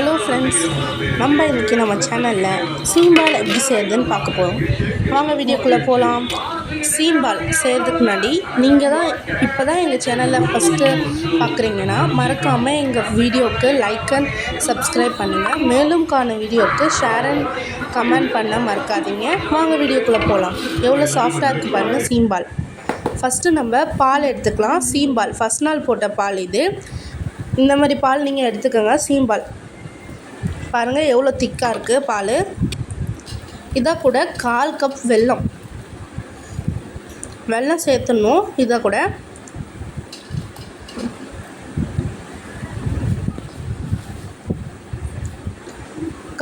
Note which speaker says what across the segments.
Speaker 1: Hello friends நம்ம இன்றைக்கி நம்ம சேனலில் சீம்பால் எப்படி செய்கிறதுன்னு பார்க்க போகிறோம் வாங்க வீடியோக்குள்ளே போகலாம் சீம்பால் செய்கிறதுக்கு முன்னாடி நீங்கள் தான் இப்போ தான் எங்கள் சேனலில் ஃபஸ்ட்டு பார்க்குறீங்கன்னா மறக்காமல் எங்கள் வீடியோவுக்கு லைக் அண்ட் சப்ஸ்கிரைப் பண்ணுங்கள் மேலும் காண வீடியோவுக்கு ஷேர் அண்ட் கமெண்ட் பண்ண மறக்காதீங்க. வாங்க வீடியோக்குள்ளே போகலாம் எவ்வளோ சாஃப்டாக இருக்குது பாருங்கள் சீம்பால். ஃபஸ்ட்டு நம்ம பால் எடுத்துக்கலாம். சீம்பால் ஃபஸ்ட் நாள் போட்ட பால் இது. இந்த மாதிரி பால் நீங்கள் எடுத்துக்கோங்க சீம்பால். பாருங்கள் எவ்வளோ திக்காக இருக்குது பால். இதை கூட கால் கப் வெல்லம். வெல்லம் சேர்த்துடணும் இதை கூட.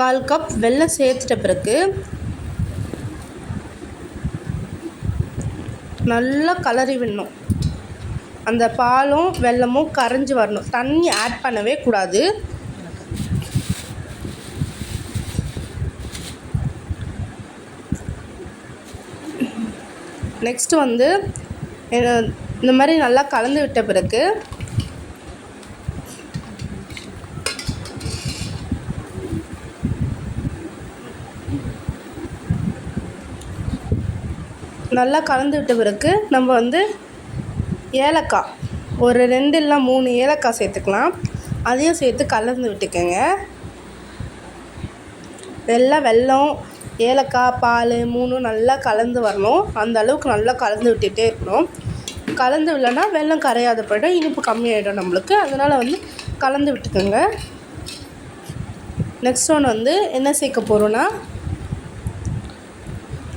Speaker 1: கால் கப் வெல்லம் சேர்த்துட்ட பிறகு நல்லா கலரி விடணும். அந்த பாலும் வெல்லமும் கரைஞ்சி வரணும். தண்ணி ஆட் பண்ணவே கூடாது. நெக்ஸ்ட்டு வந்து இந்த மாதிரி நல்லா கலந்து விட்ட பிறகு நல்லா கலந்து விட்ட பிறகு நம்ம வந்து ஏலக்காய் ஒரு ரெண்டு இல்லை மூணு ஏலக்காய் சேர்த்துக்கலாம். அதையும் சேர்த்து கலந்து விட்டுக்கோங்க. எல்லாம் வெல்லம் ஏலக்காய் பால் மூணும் நல்லா கலந்து வரணும். அந்த அளவுக்கு நல்லா கலந்து விட்டுகிட்டே இருக்கணும். கலந்து விடலன்னா வெல்லம் கரையாத போய்டும் இனிப்பு கம்மியாயிடும் நம்மளுக்கு. அதனால் வந்து கலந்து விட்டுக்கோங்க. நெக்ஸ்ட் ஒன் வந்து என்ன சேர்க்க போகிறோன்னா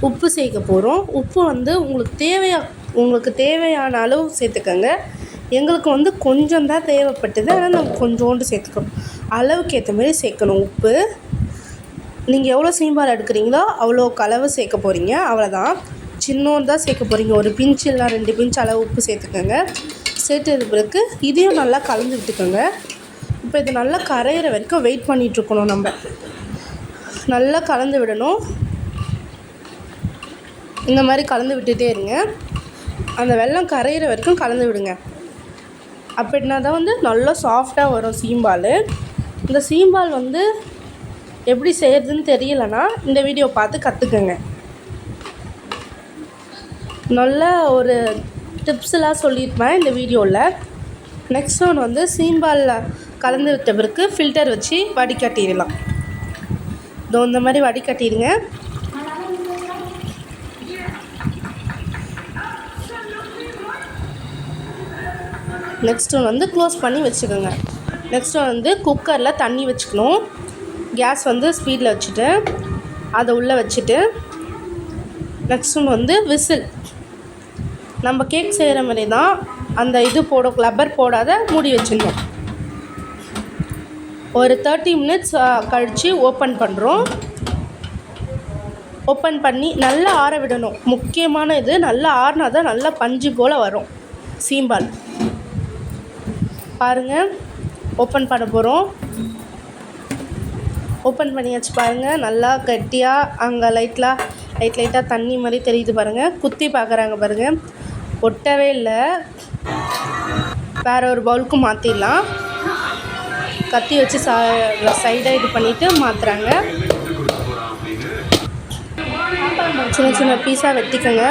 Speaker 1: உப்பு சேர்க்க போகிறோம் உப்பு வந்து உங்களுக்கு தேவையா உங்களுக்கு தேவையான அளவு சேர்த்துக்கோங்க. எங்களுக்கு வந்து கொஞ்சம் தான் தேவைப்பட்டது ஆனால் நாங்கள் கொஞ்சோண்டு சேர்த்துக்கணும். அளவுக்கு ஏற்ற மாதிரி சேர்க்கணும் உப்பு. நீங்கள் எவ்வளோ சீம்பால் எடுக்கிறீங்களோ அவ்வளோ அளவு சேர்க்க போகிறீங்க அவ்வளோதான் சின்னோண்டு தான் சேர்க்க போகிறீங்க ஒரு பிஞ்ச் இல்லை ரெண்டு பிஞ்ச் அளவு உப்பு சேர்த்துக்கோங்க. சேர்த்தது பிறகு இதையும் நல்லா கலந்து விட்டுக்கோங்க. இப்போ இது நல்லா கரையிற வரைக்கும் வெயிட் பண்ணிகிட்ருக்கணும் நம்ம. நல்லா கலந்து விடணும். இந்த மாதிரி கலந்து விட்டுட்டே இருங்க. அந்த வெள்ளம் கரையிற வரைக்கும் கலந்து விடுங்க. அப்படின்னா தான் வந்து நல்லா சாஃப்டாக வரும் சீம்பால் இந்த சீம்பால் வந்து எப்படி செய்கிறதுன்னு தெரியலனா இந்த வீடியோ பார்த்து கற்றுக்கங்க நல்ல ஒரு டிப்ஸ்லாம் சொல்லியிருப்பேன் இந்த வீடியோவில் நெக்ஸ்ட் ஒன் வந்து சீம்பாலில் கலந்து விட்ட பிறகு ஃபில்டர் வச்சு வடிகட்டிடலாம். இதோ இந்த மாதிரி வடிகட்டிடுங்க. நெக்ஸ்ட் ஒன் வந்து க்ளோஸ் பண்ணி வச்சுக்கோங்க. நெக்ஸ்ட் ஒன் வந்து குக்கரில் தண்ணி வச்சுக்கணும். கேஸ் வந்து ஸ்பீடில் வச்சுட்டு அதை உள்ளே வச்சுட்டு நெக்ஸ்ட் வந்து விசில். நம்ம கேக் செய்கிற மாதிரி தான் அந்த இது போட க்ளப்பர் போடாத மூடி வச்சிடணும். ஒரு தேர்ட்டி மினிட்ஸ் கழித்து ஓப்பன் பண்ணுறோம் ஓப்பன் பண்ணி நல்லா ஆற விடணும். முக்கியமான இது நல்லா ஆறினா தான் நல்லா பஞ்சு போல் வரும் சீம்பால் பாருங்கள் ஓப்பன் பண்ண போகிறோம் ஓப்பன் பண்ணியாச்சு பாருங்கள் நல்லா கட்டியாக அங்கே லைட்லாம் லைட் லைட்டாக தண்ணி மாதிரி தெரியுது பாருங்கள் குத்தி பார்க்குறாங்க பாருங்கள் ஒட்டவே இல்லை. வேற ஒரு பவுலுக்கு மாற்றிடலாம் கத்தி வச்சு சா சைடாக இது பண்ணிவிட்டு மாற்றுறாங்க சின்ன சின்ன பீஸாக வெட்டிக்கோங்க.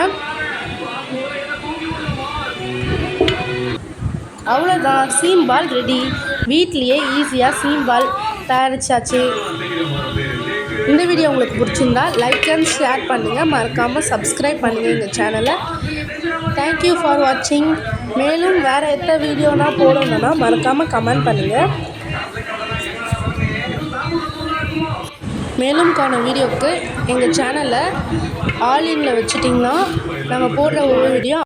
Speaker 1: அவ்வளோதான் சீம்பால் ரெடி வீட்லேயே ஈஸியாக சீம்பால் தயாரிச்சாச்சு. இந்த வீடியோ உங்களுக்கு பிடிச்சிருந்தா லைக் அண்ட் ஷேர் பண்ணுங்கள் மறக்காமல் சப்ஸ்கிரைப் பண்ணுங்கள் எங்கள் சேனலை தேங்க்யூ ஃபார் வாட்சிங் மேலும் வேறு எந்த வீடியோனா போடணுன்னா மறக்காமல் கமெண்ட் பண்ணுங்கள் மேலும் காண வீடியோவுக்கு எங்கள் சேனலை ஆல் இனில் வச்சுட்டிங்கன்னா நாங்கள் போடுற ஒவ்வொரு வீடியோ